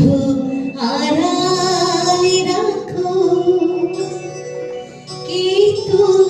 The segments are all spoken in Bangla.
বধু আড়ালে রাখো কি তুমি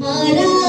মারা